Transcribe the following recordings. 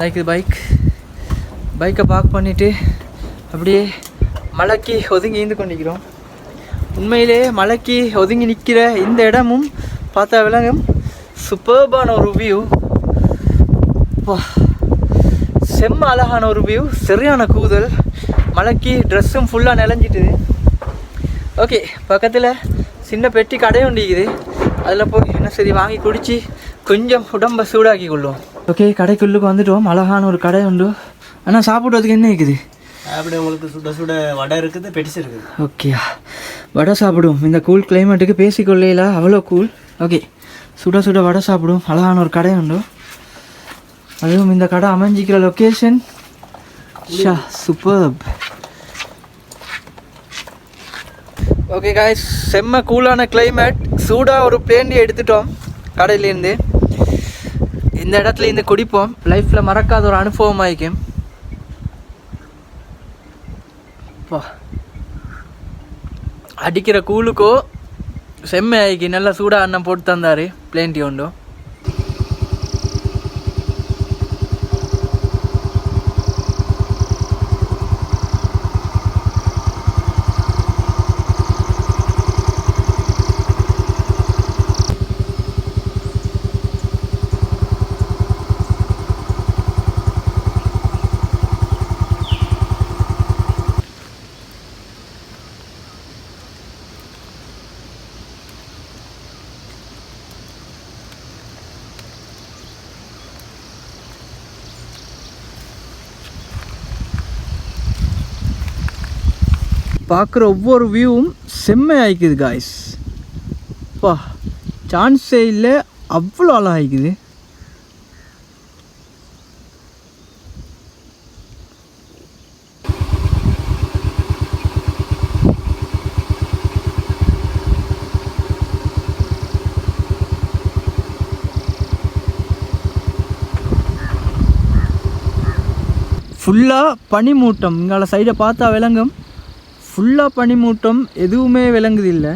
Nike bike பைக்கை park பண்ணிவிட்டு அப்படியே மலைக்கு ஒதுங்கி இருந்து கொண்டிருக்கிறோம். உண்மையிலே மலைக்கு ஒதுங்கி நிற்கிற இந்த இடமும் பார்த்தா விலங்கும் சூப்பர்பான ஒரு வியூ செம்ம அழகான ஒரு வியூ சரியான கூதல். மலைக்கு ட்ரெஸ்ஸும் ஃபுல்லாக நிலஞ்சிட்டுது ஓகே பக்கத்தில் சின்ன பெட்டி கடை ஒண்டிக்குது இருக்குது. அதில் போய் என்ன சரி வாங்கி குடித்து கொஞ்சம் உடம்பை சூடாக்கி கொள்ளுவோம். ஓகே கடைக்குள்ளுக்கு வந்துட்டோம். அழகான ஒரு கடை உண்டு. ஆனால் சாப்பிட்றதுக்கு என்ன இருக்குது? அப்படி உங்களுக்கு சுட சுட வடை இருக்குது பெட்டிஸ் இருக்குது. ஓகே வடை சாப்பிடுவோம். இந்த கூல் கிளைமேட்டுக்கு பேசிக்கொள்ளையில அவ்வளோ கூல் ஓகே சுட சுட வடை சாப்பிடுவோம். அழகான ஒரு கடை உண்டு. அதுவும் இந்த கடை அமைஞ்சிக்கிற லொக்கேஷன் ஷா சூப்பர்ப் ஓகே காய்ஸ் செம்ம கூலான கிளைமேட் சூடாக ஒரு பிளேண்டி எடுத்துட்டோம். கடையிலேருந்து. இந்த இடத்துல இருந்து குடிப்போம் லைஃப்பில் மறக்காத ஒரு அனுபவம் ஆகிக்கும் அடிக்கிற கூலுக்கோ செம்மை ஆகிக்கு நல்லா சூடாக அண்ணன் போட்டு தந்தார். பிளேன்டி ஒன்றும் பார்க்குற ஒவ்வொரு வியூவும் செம்மையாயிக்குது காய்ஸ் பா சான்ஸே இல்லை அவ்வளோ அழகாயிக்குது. ஃபுல்லாக பனிமூட்டம். இங்கால சைடை பார்த்தா விளங்கும். ஃபுல்லாக பனிமூட்டம் எதுவுமே விளங்குது இல்லை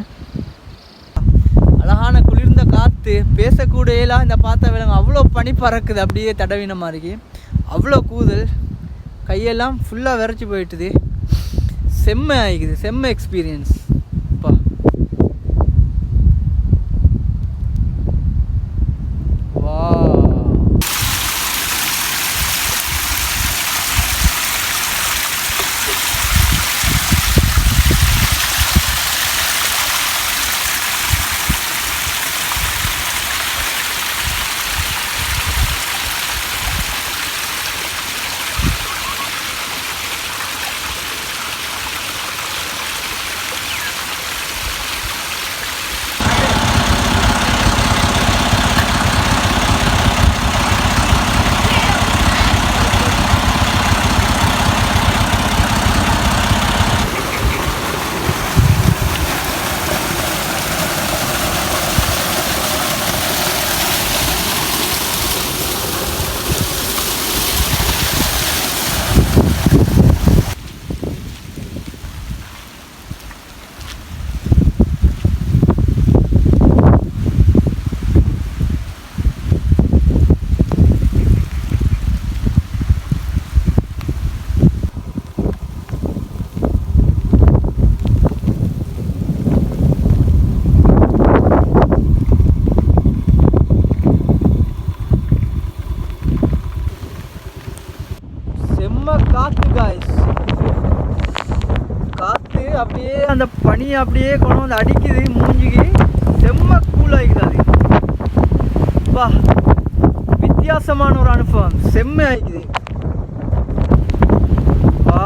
அழகான குளிர்ந்த காற்று பேசக்கூடியலாம் இந்த பார்த்தா விலங்கு அவ்வளோ பனி பறக்குது அப்படியே தடவின மாதிரி அவ்வளோ கூதல் கையெல்லாம் ஃபுல்லாக விரைச்சி போயிட்டுது. செம்ம ஆகிக்குது செம்ம எக்ஸ்பீரியன்ஸ் இப்போ வா காத்து காய்ஸ் காத்து அப்படியே அந்த பனி அப்படியே கொண்டு வந்து அடிக்குது மூஞ்சிக்கு. செம்ம கூலாகிக்குது அது. வா. வித்தியாசமான ஒரு அனுபவம். செம்ம ஆகிக்குது வா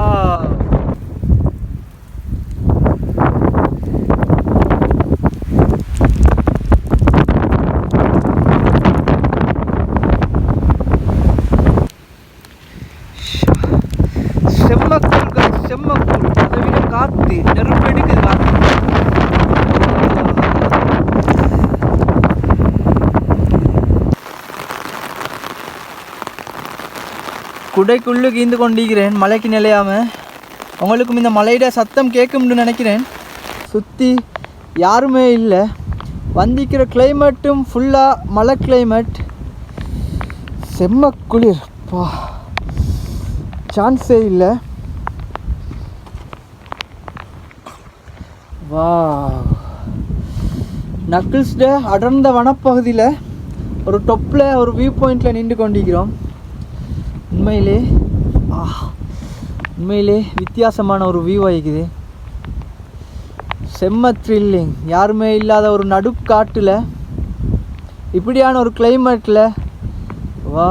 செம்மக்கூழ் காய் செம்மக்கூழ் அதை விட காத்து நெருப்பு எடுக்குது குடைக்குள்ளு கீந்து கொண்டிருக்கிறேன் மலைக்கு நிலையாம. உங்களுக்கும் இந்த மலையிட சத்தம் கேட்கும்னு நினைக்கிறேன். சுற்றி யாருமே இல்லை. வந்திக்கிற கிளைமேட்டும் ஃபுல்லாக மலை கிளைமேட் செம்ம குளிர். பா. சான்ஸே இல்லை. வா. நக்கிள்ஸ்ட அடர்ந்த வனப்பகுதியில் ஒரு டொப்பில் ஒரு வியூ பாயிண்டில் நின்று கொண்டிருக்கிறோம். உண்மையிலே ஆ உண்மையிலே வித்தியாசமான ஒரு வியூ ஆகிக்குது செம்ம த்ரில்லிங் யாருமே இல்லாத ஒரு நடுக்காட்டில் இப்படியான ஒரு கிளைமேட்டில் வா.